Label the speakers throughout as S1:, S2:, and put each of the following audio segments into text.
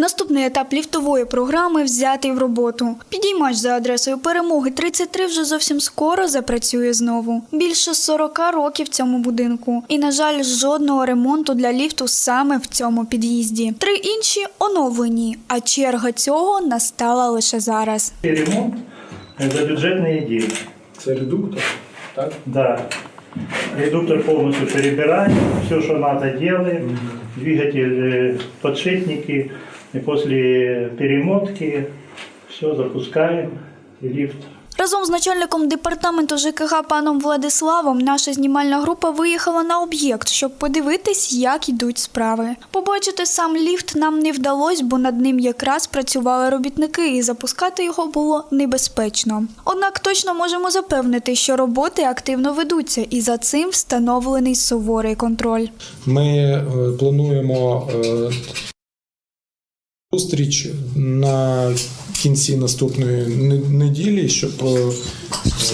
S1: Наступний етап ліфтової програми взятий в роботу. Підіймач за адресою перемоги 33 вже зовсім скоро запрацює знову. Більше 40 років цьому будинку. І, на жаль, жодного ремонту для ліфту саме в цьому під'їзді. Три інші оновлені, а черга цього настала лише зараз.
S2: Ремонт – это бюджетные деньги.
S3: Це редуктор, так?
S2: Да. Редуктор полностью перебираем, все, что надо, делаем. Двигатель, э, подшипники. И после перемотки все запускаем. И лифт
S1: Разом з начальником департаменту ЖКГ паном Владиславом наша знімальна група виїхала на об'єкт, щоб подивитись, як йдуть справи. Побачити сам ліфт нам не вдалося, бо над ним якраз працювали робітники, і запускати його було небезпечно. Однак точно можемо запевнити, що роботи активно ведуться, і за цим встановлений суворий контроль.
S3: Ми е, плануємо е, зустріч на кінці наступної неділі, щоб е,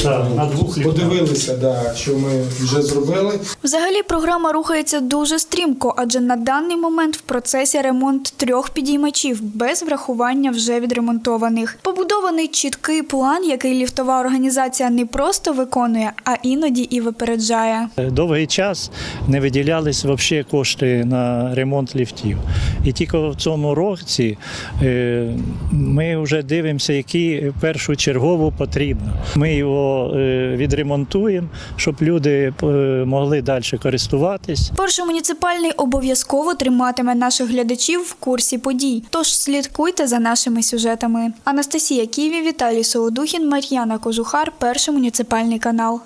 S2: Да, на двох
S3: подивилися, да, що ми вже зробили.
S1: Взагалі програма рухається дуже стрімко, адже на даний момент в процесі ремонт трьох підіймачів без врахування вже відремонтованих. Побудований чіткий план, який ліфтова організація не просто виконує, а іноді і випереджає.
S2: Довгий час не виділялись взагалі кошти на ремонт ліфтів. І тільки в цьому році е, ми вже дивимося, які першочергово потрібно. Ми його е, відремонтуємо, щоб люди е, могли далі користуватись.
S1: Перший муніципальний обов'язково триматиме наших глядачів в курсі подій. Тож слідкуйте за нашими сюжетами. Анастасія Ківі, Віталій Солодухін, Мар'яна Кожухар, перший муніципальний канал.